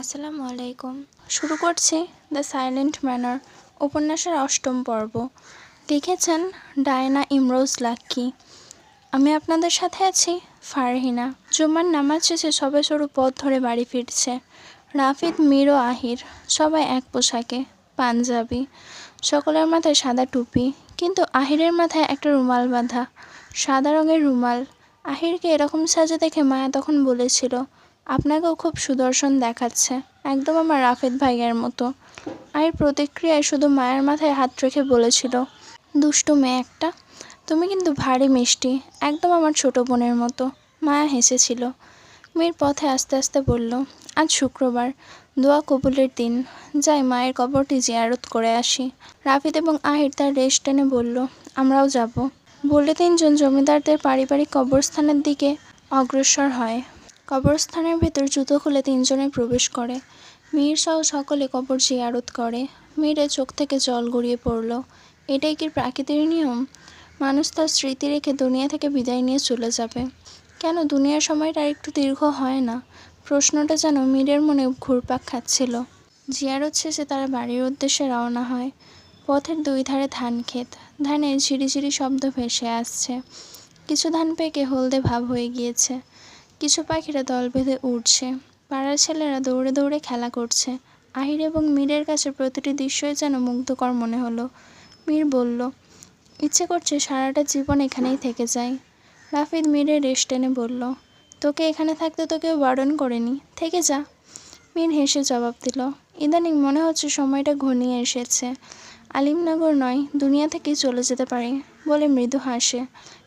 আসসালামু আলাইকুম। শুরু করছি দ্য সাইলেন্ট ম্যানার, উপন্যাসের অষ্টম পর্ব। লিখেছেন ডায়না ইমরোজ লাক্কি আমি আপনাদের সাথে আছি ফারহিনা। জুমার নামাজ শেষে সবাই সরু পথ ধরে বাড়ি ফিরছে। রাফিদ, মীর আহির, সবাই এক পোশাকে, পাঞ্জাবি। সকলের মাথায় সাদা টুপি, কিন্তু আহিরের মাথায় একটা রুমাল বাঁধা। সাদা রঙের রুমাল। আহিরকে এরকম সাজে দেখে মায়া তখন বলেছিল আপনাকেও খুব সুদর্শন দেখাচ্ছে। একদম আমার রাফেদ ভাইয়ের মতো। আহির প্রতিক্রিয়ায় শুধু মায়ের মাথায় হাত রেখে বলেছিল, দুষ্টু মেয়ে একটা। তুমি কিন্তু ভারী মিষ্টি। একদম আমার ছোট বোনের মতো। মায়া হেসেছিল। মেয়ের পথে আস্তে আস্তে বলল, আজ শুক্রবার। দোয়া কবুলের দিন। যাই মায়ের কবরটি জিয়ারত করে আসি। রাফিদ এবং আহির তার রেস্ট টেনে বলল, আমরাও যাব। বলে তিনজন জমিদারদের পারিবারিক কবরস্থানের দিকে অগ্রসর হয়। কবরস্থানের ভেতর জুতো খুলে তিনজনে প্রবেশ করে। মীর সহ সকলে কবর জিয়ারত করে। মীরের চোখ থেকে জল গড়িয়ে পড়ল। এটাই কি প্রাকৃতিক নিয়ম? মানুষ তার স্মৃতি রেখে দুনিয়া থেকে বিদায় নিয়ে চলে যাবে। কেন দুনিয়ার সময়টা একটু দীর্ঘ হয় না? প্রশ্নটা যেন মীরের মনে ঘুরপাক খাচ্ছিল। জিয়ারত শেষে তারা বাড়ির উদ্দেশ্যে রওনা হয়। পথের দুই ধারে ধান ক্ষেত। ধানের ঝিরিঝিরি শব্দ ভেসে আসছে। কিছু ধান পেকে হলদে ভাব হয়ে গিয়েছে। কিছু পাখিরা দল বেঁধে উঠছে পাড়ার ছেলেরা দৌড়ে দৌড়ে খেলা করছে। আহির এবং মীরের কাছে প্রতিটি দৃশ্যই যেন মুগ্ধকর মনে হলো। মীর বলল, ইচ্ছে করছে সারাটা জীবন এখানেই থেকে যাই। রাফিদ মীরের রেশ টেনে বলল, তোকে এখানে থাকতে তো কেউ বারণ করেনি। থেকে যা। মীর হেসে জবাব দিল, ইদানিং মনে হচ্ছে সময়টা ঘনিয়ে এসেছে। আলিমনগর নয়, দুনিয়া থেকেই চলে যেতে পারে, বলে মৃদু হাসে।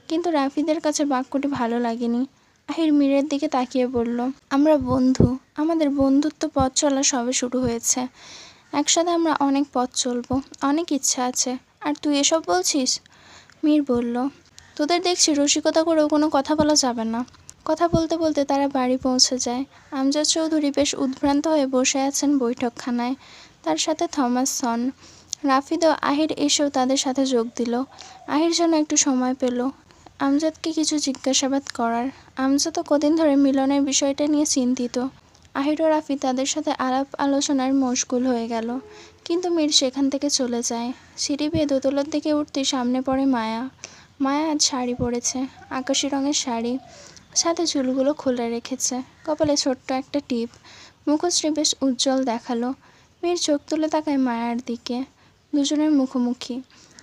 কিন্তু রাফিদের কাছে বাক্যটি ভালো লাগেনি। আহির মীরের দিকে তাকিয়ে বলল, আমরা বন্ধু। আমাদের বন্ধুত্ব পথ চলা সবে শুরু হয়েছে। একসাথে আমরা অনেক পথ চলবো, অনেক ইচ্ছা আছে। আর তুই এসব বলছিস? মীর বলল, তোদের দেখছি রসিকতা করেও কোনো কথা বলা যাবে না। কথা বলতে বলতে তারা বাড়ি পৌঁছে যায়। আমজাদ চৌধুরী বেশ উদ্ভ্রান্ত হয়ে বসে আছেন বৈঠকখানায়। তার সাথে থমাস সন, রাফিদ ও আহির এসেও তাদের সাথে যোগ দিল। আহির যেন একটু সময় পেল। আমজাদকে কিছু জিজ্ঞাসাবাদ করার। আমজাদও কদিন ধরে মিলনের বিষয়টা নিয়ে চিন্তিত। আহির রাফি তাদের সাথে আলাপ আলোচনার মশগুল হয়ে গেল। কিন্তু মীর সেখান থেকে চলে যায়। সিঁড়ি বেয়ে দোতলার দিকে উঠতে সামনে পড়ে মায়া। মায়া আজ শাড়ি পরেছে, আকাশি রঙের শাড়ি। সাথে চুলগুলো খুলে রেখেছে। কপালে ছোট্ট একটা টিপ। মুখশ্রী বেশ উজ্জ্বল দেখাল। মীর চোখ তুলে তাকায় মায়ার দিকে। দুজনের মুখোমুখি।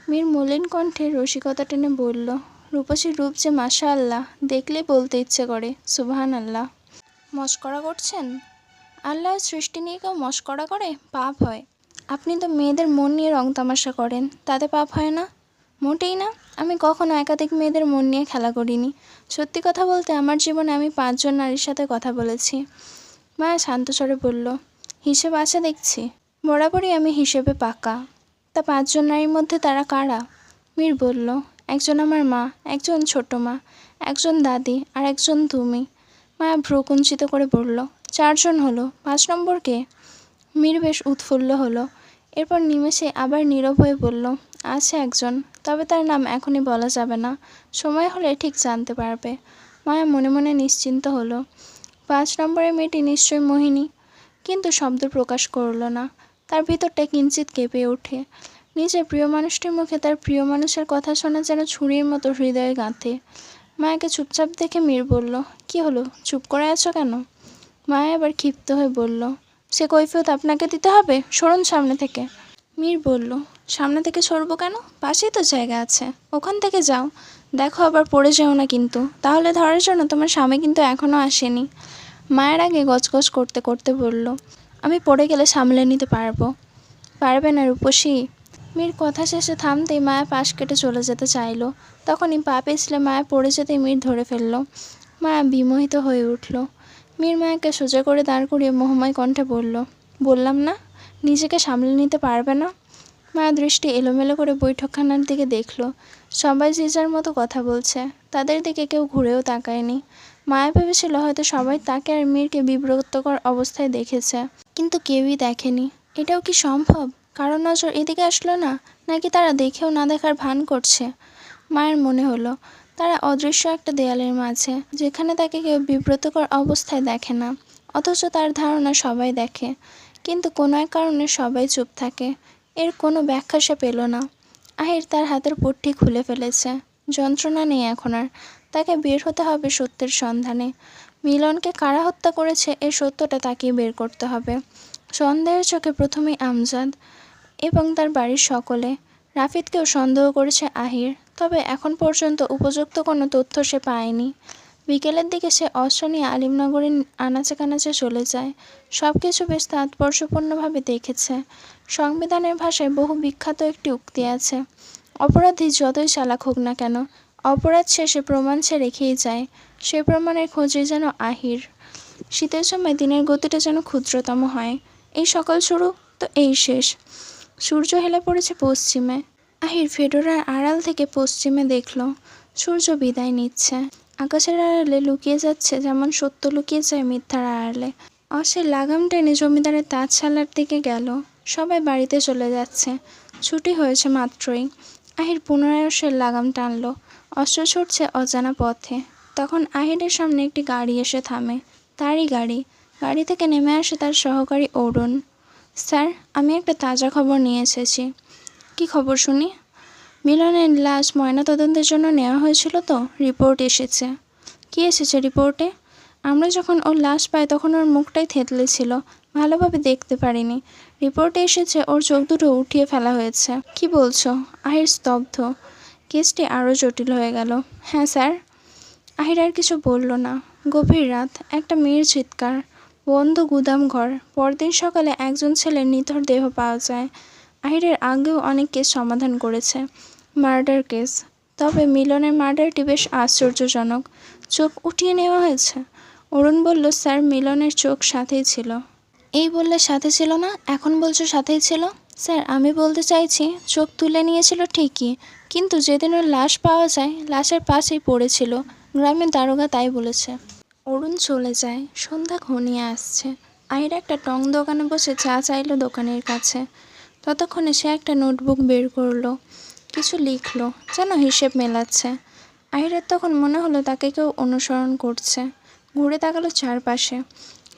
মীর মলিন কণ্ঠে রসিকতা টেনে বলল রূপসী রূপ যে মাশা আল্লাহ দেখলেই বলতে ইচ্ছে করে সুবহান আল্লাহ মস্করা করছেন? আল্লাহর সৃষ্টি নিয়ে কেউ মস্করা করে? পাপ হয়। আপনি তো মেয়েদের মন নিয়ে রং তামাশা করেন, তাতে পাপ হয় না? মোটেই না। আমি কখনো একাধিক মেয়েদের মন নিয়ে খেলা করিনি। সত্যি কথা বলতে আমার জীবনে আমি পাঁচজন নারীর সাথে কথা বলেছি। মা শান্ত স্বরে বলল, হিসেব আছে দেখছি। বরাবরই আমি হিসেবে পাকা। তা পাঁচজন নারীর মধ্যে তারা কারা? মীর বলল একজন আমার মা, একজন ছোট মা, একজন দাদি আর একজন তুমি মায়া ভ্রুকুঞ্চিত করে বলল, চারজন হলো, পাঁচ নম্বর কে? মীর বেশ উৎফুল্ল হলো। এরপর নিমেষে আবার নীরব হয়ে বলল, আছে একজন, তবে তার নাম এখনই বলা যাবে না। সময় হলে ঠিক জানতে পারবে। মায়া মনে মনে নিশ্চিন্ত হলো, পাঁচ নম্বরের মেয়েটি নিশ্চয়ই মোহিনী। কিন্তু শব্দ প্রকাশ করল না। তার ভিতরটা কিঞ্চিত কেঁপে ওঠে। নিজের প্রিয় মানুষটির মুখে তার প্রিয় মানুষের কথা শোনা যেন ছুরির মতো হৃদয়ে গাঁথে মায়াকে চুপচাপ দেখে মীর বলল, কি হলো? চুপ করে আছো কেন? মায়া এবার ক্ষিপ্ত হয়ে বলল, সে কৈফিয়ত আপনাকে দিতে হবে? সরুন সামনে থেকে। মীর বলল, সামনে থেকে সরবো কেন? পাশেই তো জায়গা আছে। ওখান থেকে যাও। দেখো আবার পড়ে যেও না কিন্তু। তাহলে ধরার জন্য তোমার স্বামী কিন্তু এখনও আসেনি। মায়ের আগে গজগজ করতে করতে বলল, আমি পড়ে গেলে সামলে নিতে পারব। পারবে না রূপসী। মীর কথা শেষে থামতেই মায়া পাশ কেটে চলে যেতে চাইলো। তখনই পা পিছলে মায়া পড়ে যেতেই মীর ধরে ফেলল। মায়া বিমোহিত হয়ে উঠল। মীর মায়াকে সোজা করে দাঁড় করিয়ে মোহময় কণ্ঠে বলল, বললাম না, নিজেকে সামলে নিতে পারবে না? মায়া দৃষ্টি এলোমেলো করে বৈঠকখানার দিকে দেখল। সবাই যে যার মতো কথা বলছে, তাদের দিকে কেউ ঘুরেও তাকায়নি। মায়া ভেবেছিল হয়তো সবাই তাকে আর মীরকে বিব্রতকর অবস্থায় দেখেছে, কিন্তু কেউই দেখেনি। এটাও কি সম্ভব? কারও নজর এদিকে আসলো না, নাকি তারা দেখেও না দেখার ভান করছে? মায়ের মনে হলো, তারা অদৃশ্য একটা দেয়ালের মাঝে, যেখানে তাকে কেউ বিব্রতকর অবস্থায় দেখে না, অথচ তার ধারণা সবাই দেখে। কিন্তু কোনো এক কারণে সবাই চুপ থাকে, এর কোনো ব্যাখ্যা সে পেল না। আহির তার হাতের পট্টি খুলে ফেলেছে। যন্ত্রণা নেই এখন আর, তাকে বের হতে হবে সত্যের সন্ধানে। মিলনকে কারা হত্যা করেছে এই সত্যটা তাকেই বের করতে হবে। সন্দেহের চোখে প্রথমেই আমজাদ এবং তার বাড়ির সকলে। রাফিদকেও সন্দেহ করেছে আহির, তবে এখন পর্যন্ত উপযুক্ত কোনো তথ্য সে পায়নি। বিকেলের দিকে সে অস্ত্র নিয়ে আলিমনগরের আনাচে কানাচে চলে যায়। সব কিছু বেশ তাৎপর্যপূর্ণভাবে দেখেছে। সংবিধানের ভাষায় বহু বিখ্যাত একটি উক্তি আছে, অপরাধী যতই চালাক হোক না কেন, অপরাধ শেষে প্রমাণ সে রেখেই যায়। সে প্রমাণের খোঁজে যেন আহির। শীতের সময় দিনের গতিটা যেন ক্ষুদ্রতম হয়। এই সকল শুরু তো এই শেষ। সূর্য হেলে পড়েছে পশ্চিমে। আহির ফেডোরার আড়াল থেকে পশ্চিমে দেখল, সূর্য বিদায় নিচ্ছে। আকাশের আড়ালে লুকিয়ে যাচ্ছে যেমন সত্য লুকিয়ে যায় মিথ্যার আড়ালে। অসের লাগাম টেনে জমিদারের তাঁতশালার দিকে গেল। সবাই বাড়িতে চলে যাচ্ছে। ছুটি হয়েছে মাত্রই। আহির পুনরায় অসের লাগাম টানল। অস্ত্র ছুটছে অজানা পথে। তখন আহিরের সামনে একটি গাড়ি এসে থামে। তারই গাড়ি। গাড়ি থেকে নেমে আসে তার সহকারী অরুণ। স্যার, আমি একটা তাজা খবর নিয়ে এসেছি। কি খবর শুনি? মিলনের লাশ ময়নাতদন্তের জন্য নেওয়া হয়েছিল তো? রিপোর্ট এসেছে। কি এসেছে রিপোর্টে? আমরা যখন ওর লাশ পাই, তখন ওর মুখটাই থেতলে ছিল। ভালোভাবে দেখতে পারিনি। রিপোর্টে এসেছে, ওর চোখ দুটো উঠিয়ে ফেলা হয়েছে। কি বলছো? আহির স্তব্ধ। কেসটি আরও জটিল হয়ে গেল। হ্যাঁ স্যার। আহির আর কিছু বলল না। গভীর রাত, একটা মেয়ের চিৎকার। বন্ধ গুদাম ঘর। পরদিন সকালে একজন ছেলের নিথর দেহ পাওয়া যায়। আহিরের আগেও অনেক কেস সমাধান করেছে। Murder case. তবে মিলনের মার্ডারটি বেশ আশ্চর্যজনক। চোখ উঠিয়ে নেওয়া হয়েছে। অরুণ বলল, স্যার, মিলনের চোখ সাথেই ছিল। এই বললে সাথে ছিল না? এখন বলছো সাথেই ছিল? স্যার, আমি বলতে চাইছি, চোখ তুলে নিয়েছিল ঠিকই, কিন্তু যেদিন ওর লাশ পাওয়া যায়, লাশের পাশেই পড়েছিল। গ্রামের দারোগা তাই বলেছে। অরুণ চলে যায়। সন্ধ্যা ঘনিয়ে আসছে। আহির একটা টং দোকানে বসে চা চাইলো দোকানের কাছে। ততক্ষণে সে একটা নোটবুক বের করল। কিছু লিখলো, যেন হিসেব মেলাচ্ছে। আহিরের তখন মনে হলো তাকে কেউ অনুসরণ করছে। ঘুরে তাকালো চারপাশে।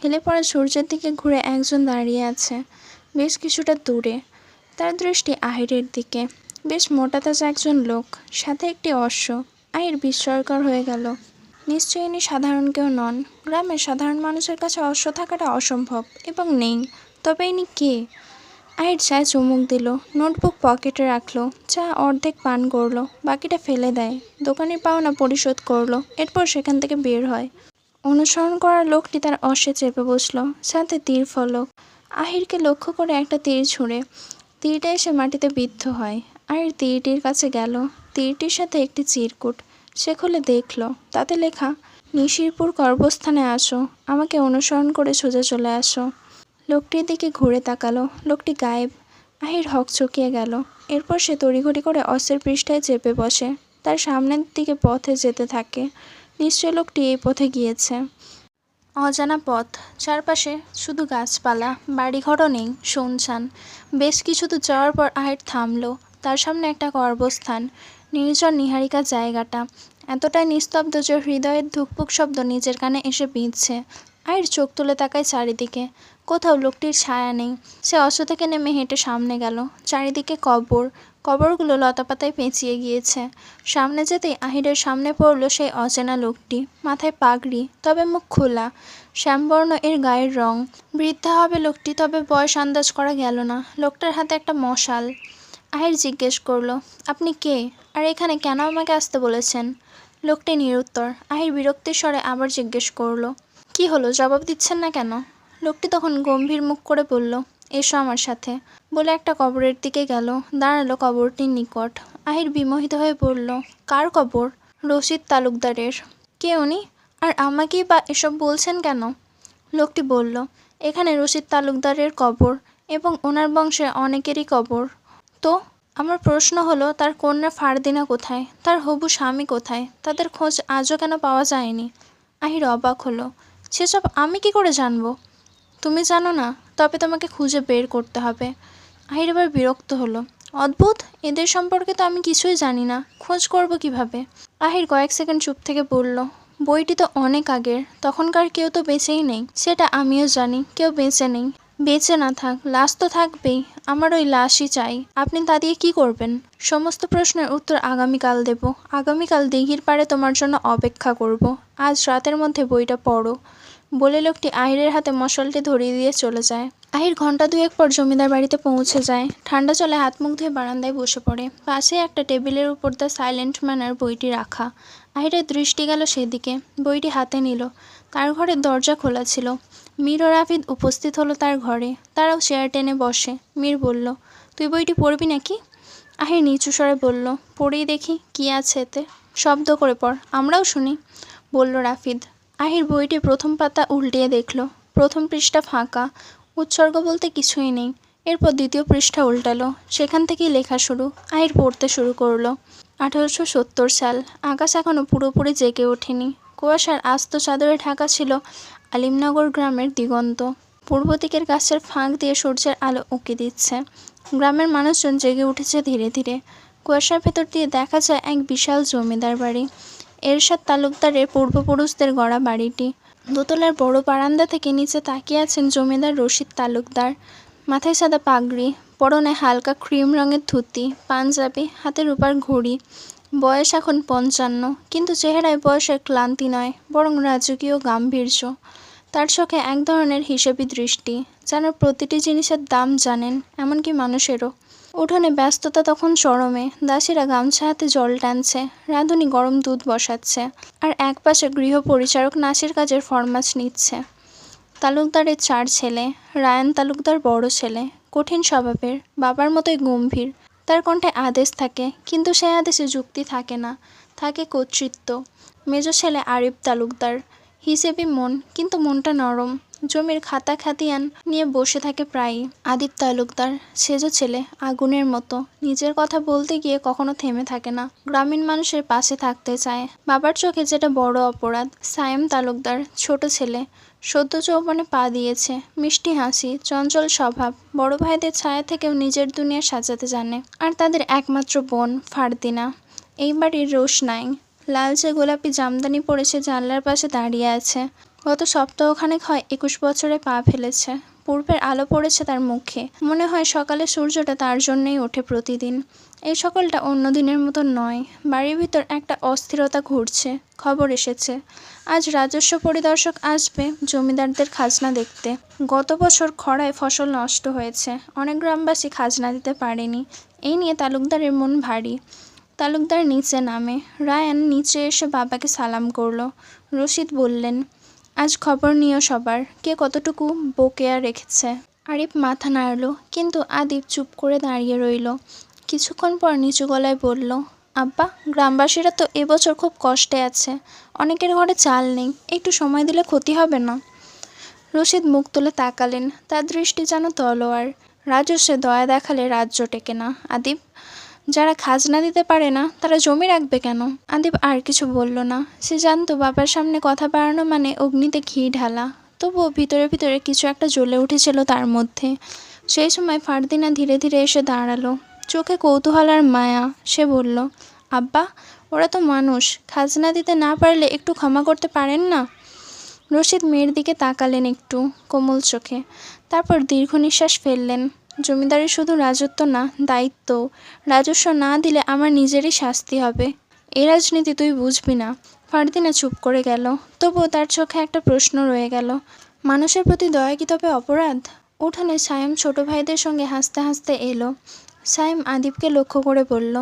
হেলে পড়া সূর্যের দিকে ঘুরে একজন দাঁড়িয়ে আছে। বেশ কিছুটা দূরে। তার দৃষ্টি আহিরের দিকে। বেশ মোটা তাজা একজন লোক, সাথে একটি অশ্ব। আহির বিস্ময়কর হয়ে গেল। নিশ্চয়ই ইনি সাধারণ কেউ নন। গ্রামের সাধারণ মানুষের কাছে অশ্ব থাকাটা অসম্ভব এবং নেই। তবে ইনি কে? আহির চায় চুমুক দিল, নোটবুক পকেটে রাখল, চা অর্ধেক পান করল, বাকিটা ফেলে দেয়, দোকানের পাওনা পরিশোধ করল, এরপর সেখান থেকে বের হয়। অনুসরণ করা লোকটি তার অশ্বে চেপে বসল, সাথে তীর ফলক। আহিরকে লক্ষ্য করে একটা তীর ছুঁড়ে। তীরটা এসে মাটিতে বিদ্ধ হয়। আহির তীরটির কাছে গেল। তীরটির সাথে একটি চিরকুট। সে খুলে দেখল। তাতে লেখা, নিশিরপুর কর্মস্থানে আসো, আমাকে অনুসরণ করে সোজা চলে আসো। লোকটির দিকে ঘুরে তাকালো। লোকটি গায়েব। আহির হক চকিয়ে গেল। এরপর সে তড়িঘড়ি করে অস্ত্রের পৃষ্ঠায় চেপে বসে। তার সামনের দিকে পথে যেতে থাকে। নিশ্চয় লোকটি এই পথে গিয়েছে। অজানা পথ। চারপাশে শুধু গাছপালা, বাড়িঘরও নেই শুনছান বেশ কিছু দূর যাওয়ার পর আহির থামলো। তার সামনে একটা গর্ভস্থান। নির্জন নিহারিকা জায়গাটা। এতটাই নিস্তব্ধ যে হৃদয়ের ধুকপুক শব্দ নিজের কানে এসে বিঁধছে আহির চোখ তুলে তাকায় চারিদিকে। কোথাও লোকটির ছায়া নেই। সে অশ্ব থেকে নেমে হেঁটে সামনে গেল। চারিদিকে কবর। কবরগুলো লতাপাতায় পেঁচিয়ে গিয়েছে। সামনে যেতেই আহিরের সামনে পড়ল সেই অচেনা লোকটি। মাথায় পাগড়ি, তবে মুখ খোলা। শ্যামবর্ণ এর গায়ের রং। বৃদ্ধা হবে লোকটি, তবে বয়স আন্দাজ করা গেল না। লোকটার হাতে একটা মশাল। আহির জিজ্ঞেস করল, আপনি কে? আর এখানে কেন আমাকে আসতে বলেছেন? লোকটি নিরুত্তর আহির বিরক্তির স্বরে আবার জিজ্ঞেস করল, কি হলো? জবাব দিচ্ছেন না কেন? লোকটি তখন গম্ভীর মুখ করে বলল, এসো আমার সাথে। বলে একটা কবরের দিকে গেল, দাঁড়াল কবরটির নিকট। আহির বিমোহিত হয়ে বলল, কার কবর? রশিদ তালুকদারের। কে উনি? আর আমাকেই বা এসব বলছেন কেন? লোকটি বলল, এখানে রশিদ তালুকদারের কবর এবং ওনার বংশে অনেকেরই কবর। তো? আমার প্রশ্ন হলো, তার কন্যা ফারদিনা কোথায়? তার হবু স্বামী কোথায়? তাদের খোঁজ আজও কেন পাওয়া যায়নি? আহির অবাক হলো, সেসব আমি কি করে জানব? তুমি জানো না, তবে তোমাকে খুঁজে বের করতে হবে। আহির এবার বিরক্ত হলো, অদ্ভুত, এদের সম্পর্কে তো আমি কিছুই জানি না, খোঁজ করব কীভাবে? আহির কয়েক সেকেন্ড চুপ থেকে বলল, বইটি তো অনেক আগের, তখনকার কেউ তো বেঁচেই নেই, সেটা আমিও জানি, কেউ বেঁচে নেই। বেঁচে না থাক, লাশ তো থাকবেই, আমার ওই লাশই চাই। আপনি তা দিয়ে কি করবেন? সমস্ত প্রশ্নের উত্তর আগামীকাল দেব। আগামীকাল দিঘির পাড়ে তোমার জন্য অপেক্ষা করব। আজ রাতের মধ্যে বইটা পড়ো। বলে লোকটি আহিরের হাতে মশালটি ধরিয়ে দিয়ে চলে যায়। আহির ঘণ্টা দুয়েক পর জমিদার বাড়িতে পৌঁছে যায়। ঠান্ডা জলে হাত মুখ ধুয়ে বারান্দায় বসে পড়ে। পাশে একটা টেবিলের উপর দ্য সাইলেন্ট ম্যানার বইটি রাখা। আহিরের দৃষ্টি গেল সেদিকে। বইটি হাতে নিল। তার ঘরের দরজা খোলা ছিল। মীর ও রাফিদ উপস্থিত হলো তার ঘরে। তারাও চেয়ার টেনে বসে। মীর বলল, তুই বইটি পড়বি নাকি? আহির নিচু স্বরে বলল, পড়েই দেখি কি আছে এতে। শব্দ করে পড়, আমরাও শুনি। বলল রাফিদ। আহির বইটি প্রথম পাতা উল্টিয়ে দেখল। প্রথম পৃষ্ঠা ফাঁকা। উৎসর্গ বলতে কিছুই নেই। এরপর দ্বিতীয় পৃষ্ঠা উল্টালো। সেখান থেকেই লেখা শুরু। আহির পড়তে শুরু করল। আঠারোশো সত্তর সাল। আকাশ এখনও পুরোপুরি জেগে ওঠেনি। কুয়াশার আস্ত চাদরে ঢাকা ছিল আলিমনগর গ্রামের দিগন্ত। পূর্ব দিকের গাছের ফাঁক দিয়ে সূর্যের আলো উঁকি দিচ্ছে। গ্রামের মানুষজন জেগে উঠেছে ধীরে ধীরে। কুয়াশার ভেতর দিয়ে দেখা যায় এক বিশাল জমিদার বাড়ি। এরশাদ তালুকদারের পূর্বপুরুষদের গড়া বাড়িটি। দোতলার বড় বারান্দা থেকে নিচে তাকিয়ে আছেন জমিদার রশিদ তালুকদার। মাথায় সাদা পাগড়ি, পরনে হালকা ক্রিম রঙের ধুতি, পাঞ্জাবি হাতে রূপার ঘড়ি। বয়স এখন পঞ্চান্ন, কিন্তু চেহারায় বয়সের ক্লান্তি নয়, বরং রাজকীয় গাম্ভীর্য। তার চোখে এক ধরনের হিসেবি দৃষ্টি, যেন প্রতিটি জিনিসের দাম জানেন, এমনকি মানুষেরও। উঠোনে ব্যস্ততা তখন চরমে, দাসীরা গামছা হাতে জল টানছে, রাঁধুনি গরম দুধ বসাচ্ছে, আর একপাশে গৃহ পরিচারক নাচের কাজের ফরমাস নিচ্ছে। তালুকদারের চার ছেলে, রায়ান তালুকদার বড় ছেলে, কঠিন স্বভাবের, বাবার মতোই গম্ভীর। তার কণ্ঠে আদেশ থাকে, কিন্তু সেই আদেশে যুক্তি থাকে না। থাকে কর্তৃত্ব। মেজ ছেলে আরিফ তালুকদার। হিসেবি মন, কিন্তু মনটা নরম। জমির খাতা খাতিয়ান নিয়ে বসে থাকে প্রায়ই। আদিপ তালুকদার, সেজ ছেলে, আগুনের মতো। নিজের কথা বলতে গিয়ে কখনো থেমে থাকে না। গ্রামীণ মানুষের পাশে থাকতে চায়। বাবার চোখে যেটা বড় অপরাধ, সায়েম তালুকদার, ছোট ছেলে। সদ্য যৌবনে পা দিয়েছে। মিষ্টি হাসি, চঞ্চল স্বভাব, বড় ভাইদের ছায়া থেকেও নিজের দুনিয়া সাজাতে জানে। আর তাদের একমাত্র বোন ফারদিনা। এই বাড়ির রোশ নাই। লালচে গোলাপি জামদানি পরেছে জানলার পাশে দাঁড়িয়ে আছে। গত সপ্তাহখানেক হয় একুশ বছরে পা ফেলেছে। পূর্বের আলো পড়েছে তার মুখে। মনে হয় সকালে সূর্যটা তার জন্যই ওঠে প্রতিদিন। এই সকালটা অন্য দিনের মতো নয়। বাড়ির ভিতর একটা অস্থিরতা ঘুরছে, খবর এসেছে। আজ রাজস্ব পরিদর্শক আসবে জমিদারদের খাজনা দেখতে। গত বছর খরায় ফসল নষ্ট হয়েছে, অনেক গ্রামবাসী খাজনা দিতে পারেনি। এই নিয়ে তালুকদারের মন ভারী। তালুকদার নিচে নামে। রায়ান নিচে এসে বাবাকে সালাম করল। রশিদ বললেন, আজ খবর নিও সবার, কে কতটুকু বকেয়া রেখেছে? আরিফ মাথা নাড়ল, কিন্তু আদিপ চুপ করে দাঁড়িয়ে রইল। কিছুক্ষণ পর নিচু গলায় বলল, আব্বা, গ্রামবাসীরা তো এবছর খুব কষ্টে আছে। অনেকের ঘরে চাল নেই। একটু সময় দিলে ক্ষতি হবে না? রশিদ মুখ তুলে তাকালেন। তার দৃষ্টি যেন তলোয়ার। রাজস্বে দয়া দেখালে রাজ্য টেকে না। আদিপ যারা খাজনা দিতে পারে না, তারা জমি রাখবে কেন? আদিপ আর কিছু বলল না। সে জানতো বাবার সামনে কথা বাড়ানো মানে অগ্নিতে ঘি ঢালা। তবুও ভিতরে ভিতরে কিছু একটা জ্বলে উঠেছিল তার মধ্যে। সেই সময় ফারদিনা ধীরে ধীরে এসে দাঁড়াল। চোখে কৌতূহল আর মায়া। সে বলল, আব্বা, ওরা তো মানুষ। খাজনা দিতে না পারলে একটু ক্ষমা করতে পারেন না? রশিদ মেয়ের দিকে তাকালেন একটু, কোমল চোখে। তারপর দীর্ঘ নিঃশ্বাস ফেললেন। জমিদারি শুধু রাজত্ব না, দায়িত্ব। রাজস্ব না দিলে আমার নিজেরই শাস্তি হবে। এ রাজনীতি তুই বুঝবি না। ফারদিনা চুপ করে গেল। তবুও তার চোখে একটা প্রশ্ন রয়ে গেল। মানুষের প্রতি দয়া কি তবে অপরাধ? উঠানে সায়েম ছোট ভাইদের সঙ্গে হাসতে হাসতে এলো। সায়েম আদিবকে লক্ষ্য করে বলল,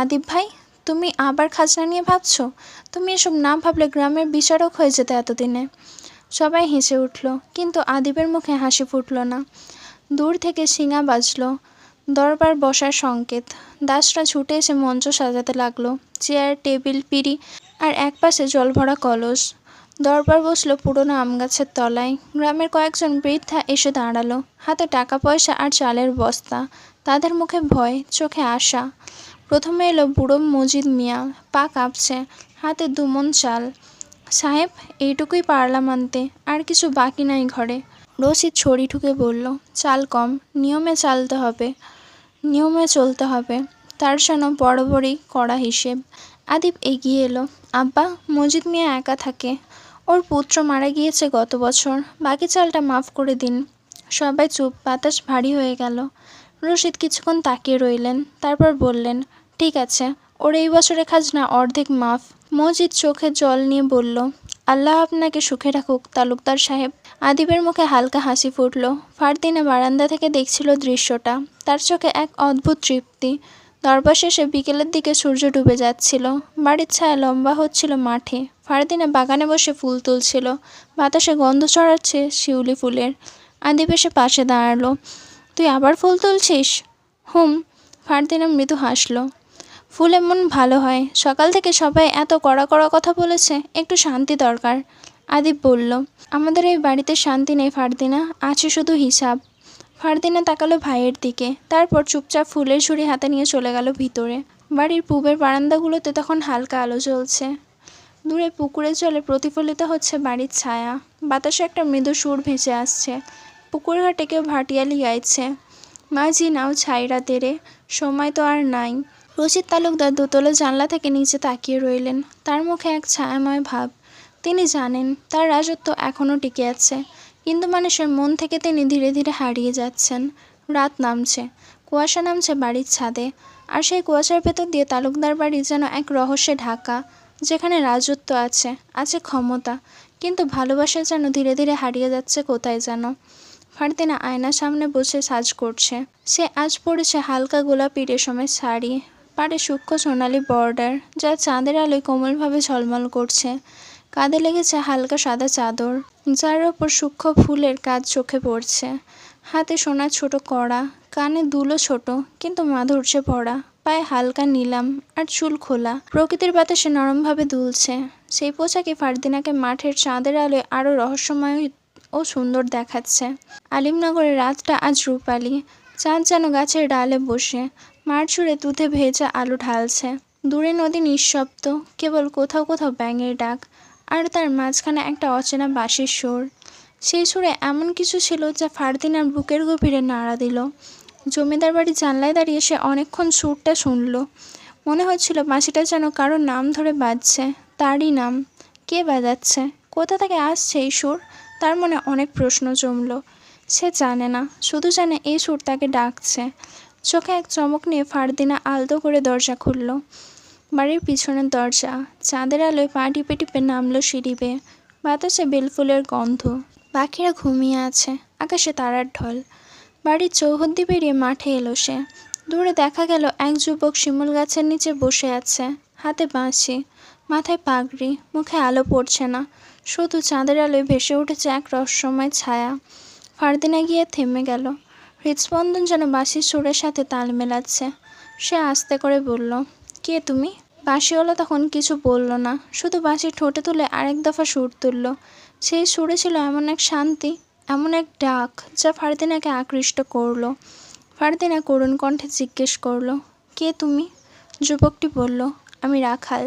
আদিব ভাই, তুমি আবার খাজনা নিয়ে ভাবছ? তুমি এসব না ভাবলে গ্রামের বিচারক হয়ে যেতে এতদিনে। সবাই হেসে উঠল, কিন্তু আদিবের মুখে হাসি ফুটল না। দূর থেকে শিঙা বাজল, দরবার বসার সংকেত। দাসরা ছুটে এসে মঞ্চ সাজাতে লাগল, চেয়ার, টেবিল, পিঁড়ি আর একপাশে জলভরা কলস। দরবার বসল পুরনো আম গাছের তলায়। গ্রামের কয়েকজন বৃদ্ধা এসে দাঁড়াল। হাতে টাকা পয়সা আর চালের বস্তা। তাদের মুখে ভয়, চোখে আশা। প্রথমে এলো বুড়ো মজিদ মিয়া, পা কাঁপছে, হাতে দুমন চাল। সাহেব, এইটুকুই পারলাম আনতে, আর কিছু বাকি নাই ঘরে। রশিদ ছড়ি ঠুকে বলল, চাল কম, নিয়মে চালতে হবে, নিয়মে চলতে হবে। তার যেন বরাবরই কড়া হিসেব। আদিব এগিয়ে এলো, আব্বা, মজিদ মিয়া একা থাকে। ওর পুত্র মারা গিয়েছে গত বছর, বাকি চালটা মাফ করে দিন। সবাই চুপ, বাতাস ভারী হয়ে গেল। রশিদ কিছুক্ষণ তাকিয়ে রইলেন, তারপর বললেন, ঠিক আছে, ওর এই বছরের খাজনা অর্ধেক মাফ। মজিদ চোখে জল নিয়ে বলল, আল্লাহ আপনাকে সুখে রাখুক, তালুকদার সাহেব। আদিবের মুখে হালকা হাসি ফুটল। ফারদিনা বারান্দা থেকে দেখছিল দৃশ্যটা। তার চোখে এক অদ্ভুত তৃপ্তি। দরবার শেষে বিকেলের দিকে সূর্য ডুবে যাচ্ছিল। বাড়ির ছায়া লম্বা হচ্ছিল মাঠে। ফারদিনা বাগানে বসে ফুল তুলছিল। বাতাসে গন্ধ ছড়াচ্ছে শিউলি ফুলের। আদিব এসে পাশে দাঁড়াল। তুই আবার ফুল তুলছিস? হুম, ফারদিনা মৃদু হাসলো। ফুল এমন ভালো হয়। সকাল থেকে সবাই এত কড়া কড়া কথা বলেছে, একটু শান্তি দরকার, আদিব বলল। আমাদের এই বাড়িতে শান্তি নেই ফারদিনা, আছে শুধু হিসাব। ফারদিনা তাকালো ভাইয়ের দিকে, তারপর চুপচাপ ফুলের ঝুড়ি হাতে নিয়ে চলে গেল ভিতরে। বাড়ির পূবের বারান্দাগুলোতে তখন হালকা আলো জ্বলছে। দূরে পুকুরের জলে প্রতিফলিত হচ্ছে বাড়ির ছায়া। বাতাসে একটা মৃদু সুর ভেসে আসছে। পুকুর ঘাটে কেউ ভাটিয়ালি গাইছে মাঝি নাও ছাইরা তেরে, সময় তো আর নাই। রশিদ তালুকদার দোতলা জানলা থেকে নিচে তাকিয়ে রইলেন। তার মুখে এক ছায়াময় ভাব। তিনি জানেন, তার রাজত্ব এখনও টিকে আছে। কিন্তু মানুষের মন থেকে তিনি ধীরে ধীরে হারিয়ে যাচ্ছেন। রাত নামছে, কুয়াশা নামছে বাড়ির ছাদে। আর সেই কুয়াশার ভেতর দিয়ে তালুকদার বাড়ি যেন এক রহস্যে ঢাকা, যেখানে রাজত্ব আছে আছে ক্ষমতা। কিন্তু ভালোবাসা যেন ধীরে ধীরে হারিয়ে যাচ্ছে কোথায় যেন। ফারদিনা আয়নার সামনে বসে সাজ করছে। সে আজ পরেছে হালকা গোলাপি রেশমের শাড়ি, পাড়ে সূক্ষ্ম সোনালি বর্ডার, যা চাঁদের আলোয় কোমলভাবে ঝলমল করছে। কাঁধে লেগেছে হালকা সাদা চাদর, যার ওপর সূক্ষ্ম ফুলের কাজ চোখে পড়ছে। হাতে সোনার ছোট কড়া, কানে দুলো ছোট, কিন্তু মাধুর্যে ভরা। পায়ে হালকা নিলাম আর চুল খোলা। প্রকৃতির বাতাসে নরমভাবে দুলছে। সেই পোশাকে ফারদিনাকে মাঠের চাঁদের আলোয় আরও রহস্যময় ও সুন্দর দেখাচ্ছে। আলিমনগরের রাতটা আজ রূপালি। চাঁদ যেন গাছের ডালে বসে। মাঠ জুড়ে দুধে ভেজা আলো ঢালছে। দূরে নদী নিঃশব্দ, কেবল কোথাও কোথাও ব্যাঙের ডাক, আর তার মাঝখানে একটা অচেনা বাঁশির সুর। সেই সুরে এমন কিছু ছিল যা ফারদিনার বুকের গভীরে নাড়া দিল। জমিদার বাড়ির জানলায় দাঁড়িয়ে সে অনেকক্ষণ সুরটা শুনল। মনে হচ্ছিল বাঁশিটা যেন কারও নাম ধরে বাজছে, তারই নাম। কে বাজাচ্ছে? কোথা থেকে আসছে এই সুর? তার মনে অনেক প্রশ্ন জমল। সে জানে না, শুধু জানে এই সুর তাকে ডাকছে। চোখে এক চমক নিয়ে ফারদিনা আলতো করে দরজা খুলল। বাড়ির পিছনের দরজা, চাঁদের আলোয় পা টিপে টিপে নামলো সিঁড়ি বেয়ে। বাতাসে বেলফুলের গন্ধ। পাখিরা ঘুমিয়ে আছে, আকাশে তারার ঢল। বাড়ির চৌহদ্দি পেরিয়ে মাঠে এলো সে। দূরে দেখা গেল এক যুবক শিমুল গাছের নিচে বসে আছে। হাতে বাঁশি, মাথায় পাগড়ি, মুখে আলো পড়ছে না। শুধু চাঁদের আলোয় ভেসে উঠেছে এক রহস্যময় ছায়া। ফারদিনা গিয়ে থেমে গেল। হৃদস্পন্দন যেন বাঁশির সুরের সাথে তাল মেলাচ্ছে। সে আস্তে করে বলল, কে তুমি? বাঁশিওয়ালা তখন কিছু বলল না, শুধু বাঁশি ঠোঁটে তুলে আরেক দফা সুর তুলল। সেই সুরে ছিল এমন এক শান্তি, এমন এক ডাক, যা ফারদিনাকে আকৃষ্ট করল। ফারদিনা করুণ কণ্ঠে জিজ্ঞেস করল, কে তুমি? যুবকটি বলল, আমি রাখাল।